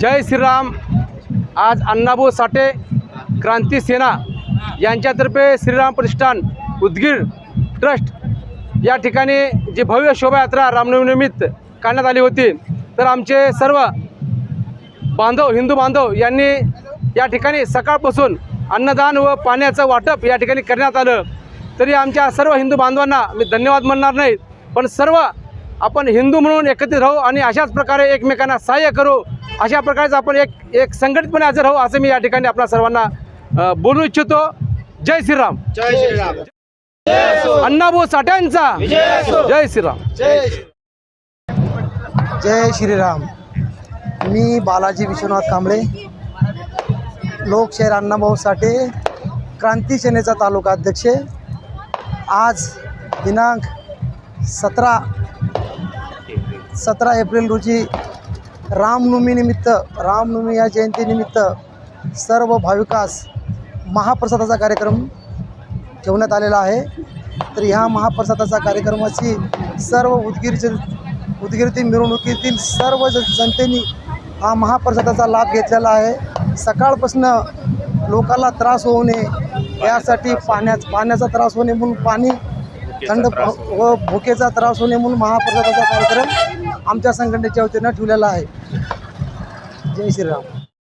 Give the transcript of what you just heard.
जय श्रीराम. आज अण्णाभाऊ साठे क्रांती सेना यांच्यातर्फे श्रीराम प्रतिष्ठान उदगीर ट्रस्ट या ठिकाणी जी भव्य शोभायात्रा रामनवमीनिमित्त काढण्यात आली होती. तर आमचे सर्व बांधव हिंदू बांधव यांनी या ठिकाणी सकाळपासून अन्नदान व पाण्याचं वाटप या ठिकाणी करण्यात आलं. तरी आमच्या सर्व हिंदू बांधवांना मी धन्यवाद म्हणणार नाही पण सर्व आपण हिंदू म्हणून एकत्रित राहू आणि अशाच प्रकारे एकमेकांना सहाय्य करू अशा प्रकारेच आपण एक एक संघटितपणे हजर राहू असं मी या ठिकाणी आपल्या सर्वांना बोलू इच्छितो. जय श्रीराम. जय श्रीराम. अण्णाभाऊ साठ्यांचा जय श्रीराम. जय श्रीराम. मी बालाजी विश्वनाथ कांबळे लोकशाहीर अण्णाभाऊ साठे क्रांती सेनेचा तालुका अध्यक्ष. आज दिनांक सतरा सतरा एप्रिल रोजी रामनवमीनिमित्त रामनवमी या जयंतीनिमित्त सर्व भाविकास महाप्रसादाचा कार्यक्रम ठेवण्यात आलेला आहे. तर ह्या महाप्रसादाचा कार्यक्रमाची सर्व उदगीरचे उदगीरतील मिरवणुकीतील सर्व ज जनतेने हा महाप्रसादाचा लाभ घेतलेला आहे. सकाळपासनं लोकांना त्रास होऊ नये यासाठी पाण्याच पाण्याचा त्रास होऊ नये म्हणून पाणी थंड व भुकेचा त्रास होऊ नये म्हणून महाप्रसादाचा कार्यक्रम आमच्या संघटनेच्या वतीनं ठेवलेला आहे. जय श्रीराम.